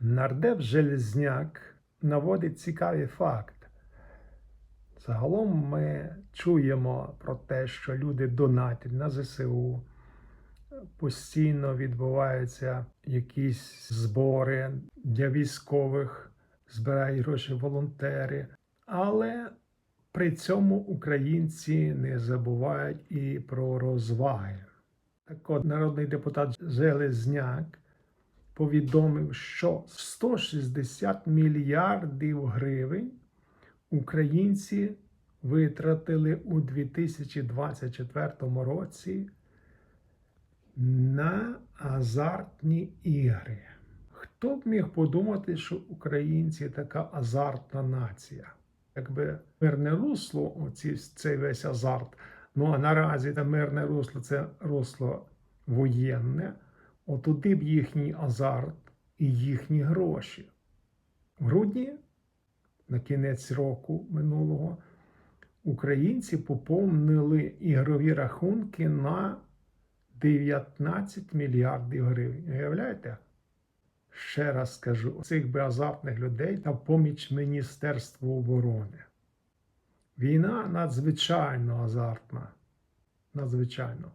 Нардеп Железняк наводить цікавий факт. Загалом ми чуємо про те, що люди донатять на ЗСУ, постійно відбуваються якісь збори для військових, збирають гроші волонтери. Але при цьому українці не забувають і про розваги. Так от народний депутат Железняк повідомив, що 160 мільярдів гривень українці витратили у 2024 році на азартні ігри. Хто б міг подумати, що українці така азартна нація? Якби мирне русло, оці, цей весь азарт, ну а наразі це мирне русло це русло воєнне, отуди б їхній азарт і їхні гроші. В грудні, на кінець року минулого, українці поповнили ігрові рахунки на 19 мільярдів гривень. Уявляєте? Ще раз скажу, цих би азартних людей та поміч Міністерству оборони. Війна надзвичайно азартна. Надзвичайно.